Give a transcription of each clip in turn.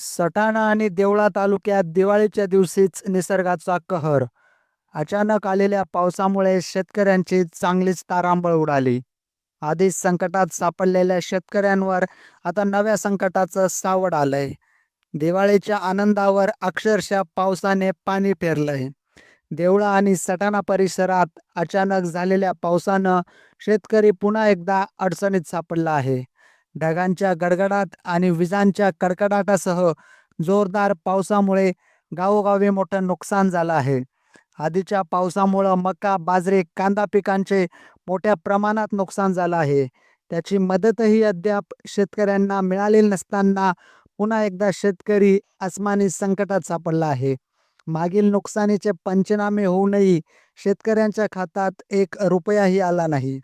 सटाणा आणि देवळा तालुक्यात दिवाळीच्या दिवशीच निसर्गाचा कहर. अचानक आलेल्या पावसामुळे शेतकऱ्यांची चांगलीच तारांबळ उडाली. आधीच संकटात सापडलेल्या शेतकऱ्यांवर आता नव्या संकटाचं सावड आलंय. दिवाळीच्या आनंदावर अक्षरशः पावसाने पाणी फेरलंय देवळा आणि सटाणा परिसरात अचानक झालेल्या पावसानं शेतकरी पुन्हा एकदा अडचणीत सापडला आहे. ढगांच्या गडगडाट आणि विजांच्या कडकडाटासह जोरदार पावसामुळे गावोगावी मोठं नुकसान झालं आहे. आधीच्या पावसामुळं मका बाजरी कांदा पिकांचे मोठ्या प्रमाणात नुकसान झालं आहे. त्याची मदतही अद्याप शेतकऱ्यांना मिळालेली नसताना पुन्हा एकदा शेतकरी आसमानी संकटात सापडला आहे. मागील नुकसानीचे पंचनामे होऊनही शेतकऱ्यांच्या खात्यात एक रुपयाही आला नाही.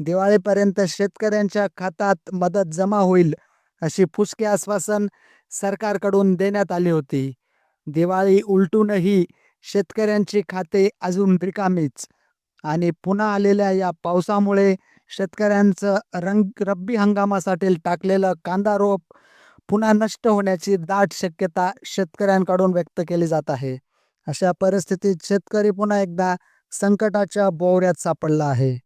दिवाळीपर्यंत शेतकऱ्यांच्या खात्यात मदत जमा होईल अशी फुसके आश्वासन सरकारकडून देण्यात आली होती. दिवाळी उलटूनही शेतकऱ्यांची खाते अजून रिकामीच आणि पुन्हा आलेल्या या पावसामुळे शेतकऱ्यांचं रंग रब्बी हंगामासाठी टाकलेलं कांदा रोप पुन्हा नष्ट होण्याची दाट शक्यता शेतकऱ्यांकडून व्यक्त केली जात आहे. अशा परिस्थितीत शेतकरी पुन्हा एकदा संकटाच्या बोवऱ्यात सापडला आहे.